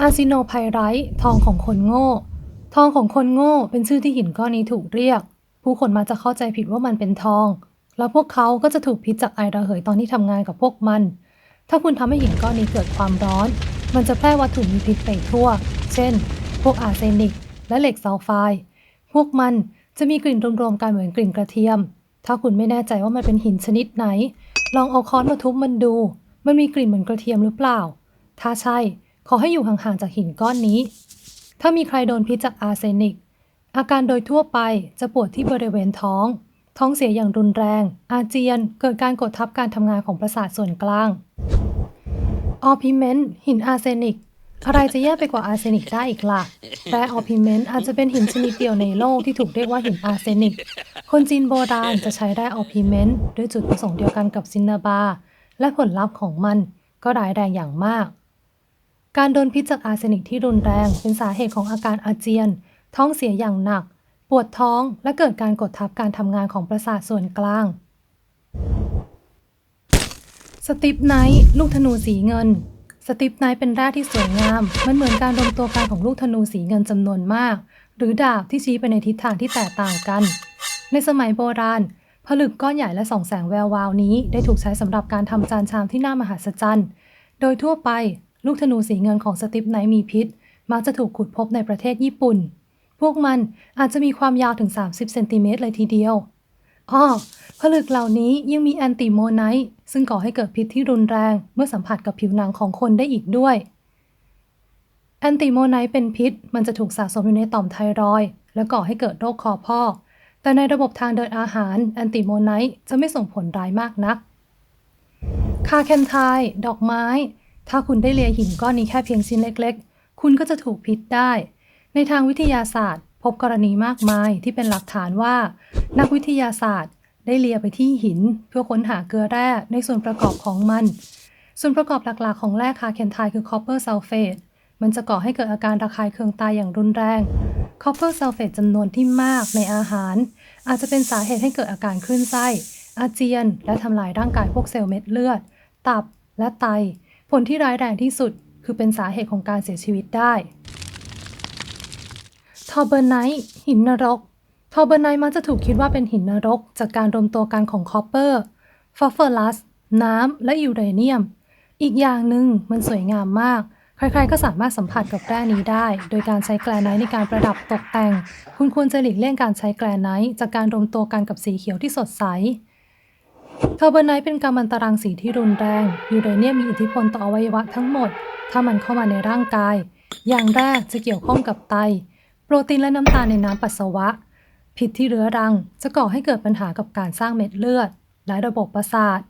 อาซิโนไพไรท์ทองของคนโง่ ทองของคนโง่ เป็นชื่อที่หินก้อนนี้ถูกเรียก ผู้คนมักจะเข้าใจผิดว่ามันเป็นทอง แล้วพวกเขาก็จะถูกพิษจากไอระเหยตอนที่ทำงานกับพวกมัน ถ้าคุณทำให้หินก้อนนี้เกิดความร้อน มันจะแพร่วัตถุมีพิษไปทั่ว เช่น พวกอาร์เซนิก และเหล็กซัลไฟด์พวกมันจะมีกลิ่นรวมๆกันเหมือนกลิ่นกระเทียม ถ้าคุณไม่แน่ใจว่ามันเป็นหินชนิดไหน ลองเอาค้อนมาทุบมันดู มันมีกลิ่นเหมือนกระเทียมหรือเปล่า ถ้าใช่ ขอให้อยู่ห่างๆจากหินก้อนนี้ ถ้ามีใครโดนพิษจากอาร์เซนิก อาการโดยทั่วไปจะปวดที่บริเวณท้อง ท้องเสียอย่างรุนแรง อาเจียน เกิดการกดทับการทำงานของประสาทส่วนกลาง ออพิเมนต์หินอาร์เซนิก อะไรจะแย่ไปกว่าอาร์เซนิกได้อีกล่ะแร่ออพิเมนต์อาจจะเป็นหินชนิดเดียวในโลกที่ถูกเรียกว่าหินอาร์เซนิก คนจีนโบราณจะใช้แร่ออพิเมนต์ด้วยจุดประสงค์เดียวกันกับซินนาบา และผลลัพธ์ของมันก็ร้ายแรงอย่างมาก การโดนพิษจากอาร์เซนิกที่รุนแรงเป็นสาเหตุของอาการอาเจียน ท้องเสียอย่างหนัก ปวดท้องและเกิดการกดทับการทำงานของประสาทส่วนกลาง สติปไนท์ลูกธนูสีเงิน สติปไนท์เป็นแร่ที่สวยงาม มันเหมือนการรวมตัวกันของลูกธนูสีเงินจำนวนมาก หรือดาบที่ชี้ไปในทิศทางที่แตกต่างกัน ในสมัยโบราณ ผลึกก้อนใหญ่และส่องแสงแวววาวนี้ ได้ถูกใช้สำหรับการทำจานชามที่น่ามหัศจรรย์ โดยทั่วไปลูกธนูสีเงินของสติปไนท์มีพิษ มักจะถูกขุดพบในประเทศญี่ปุ่น พวกมันอาจจะมีความยาวถึง 30 เซนติเมตรเลยทีเดียว อ้อผลึกเหล่านี้ยังมีแอนติโมไนต์ซึ่งก่อให้เกิดพิษที่รุนแรงเมื่อสัมผัสกับผิวหนังของคนได้อีกด้วย แอนติโมไนต์เป็นพิษ มันจะถูกสะสมอยู่ในต่อมไทรอยด์และก่อให้เกิดโรคคอพอกแต่ในระบบทางเดินอาหารแอนติโมไนต์จะไม่ส่งผลร้ายมากนัก คาเคนไทดอกไม้ ถ้าคุณได้เลียหินก้อนนี้แค่เพียงชิ้นเล็ก ๆ คุณก็จะถูกพิษได้ ในทางวิทยาศาสตร์ บกรณีมากมายที่เป็นหลักฐานว่า นักวิทยาศาสตร์ ได้เลียไปที่หิน เพื่อค้นหาเกลือแร่ในส่วนประกอบของมัน ส่วนประกอบหลักๆ ของแร่คาเคนไทคือคอปเปอร์ซัลเฟตมันจะก่อให้เกิดอาการระคายเคืองตาอย่างรุนแรงคอปเปอร์ซัลเฟตจำนวนที่มากในอาหาร อาจจะเป็นสาเหตุให้เกิดอาการคลื่นไส้อาเจียน และทำลายร่างกายพวกเซลล์เม็ดเลือด ตับและไต ผลที่ร้ายแรงที่สุด คือเป็นสาเหตุของการเสียชีวิตได้ ทอร์เบอร์ไนท์หินนรก ทอร์เบอร์ไนท์มักจะถูกคิดว่าเป็นหินนรก จากการรวมตัวกันของคอปเปอร์ฟอสฟอรัส น้ำ และยูเรเนียม อีกอย่างหนึ่งมันสวยงามมาก ใครๆก็สามารถสัมผัสกับแร่นี้ได้ โดยการใช้แกลไนท์ในการประดับตกแต่ง คุณควรจะหลีกเลี่ยงการใช้แกลไนท์จากการรวมตัวกันกับสีเขียวที่สดใสทอร์เบอร์ไนท์เป็นกัมมันตรังสีที่รุนแรง ยูเรเนียมมีอิทธิพลต่ออวัยวะทั้งหมด ถ้ามันเข้ามาในร่างกาย อย่างแรกจะเกี่ยวข้องกับไต โปรตีนและน้ำตาลในน้ำปัสสาวะ ผิดที่เรื้อรังจะก่อให้เกิดปัญหากับการสร้างเม็ดเลือด และระบบประสาท